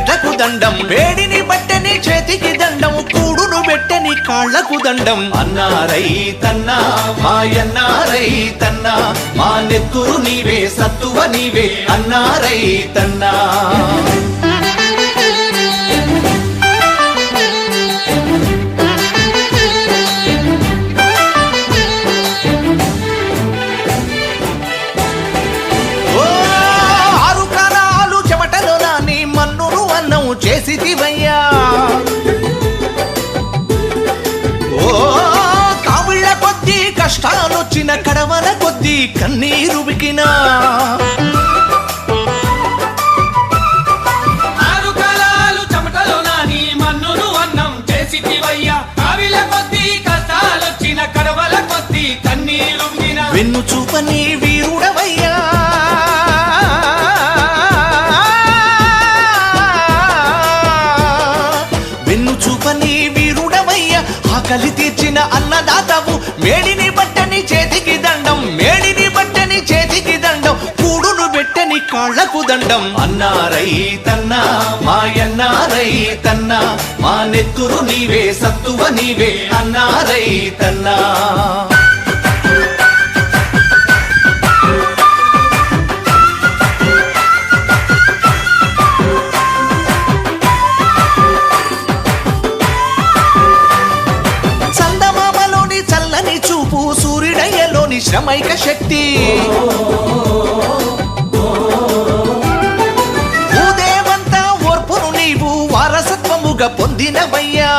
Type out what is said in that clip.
మోసని దండం. వేడిని బట్టని చేతికి దండం. కూడును పెట్టని కాళ్ళకు దండం. అన్నారై తన్నా మాయన్నారై తన్నా మా నెత్తురు నీవే సత్తువ నీవే అన్నారై తన్నా. కష్టాలొచ్చిన కడవల కొద్దీ కన్నీరు బికినా వెన్ను చూపని వీరుడవయ్యా. వెన్ను చూపని వీరుడవయ్యా. ఆకలి తీర్చిన అన్నదాతవు మేడిని బట్టని కాళ్ళకు దండం. అన్నారై తన్నా మాయన్నారై తన్నా మా నెత్తురు నీవే సత్తువ నీవే అన్నారై తన్నా. చందమామలోని చల్లని చూపు సూర్యుడయ్యలోని శ్రమైక శక్తి. వారసత్వముగా పొందినవయ్యా.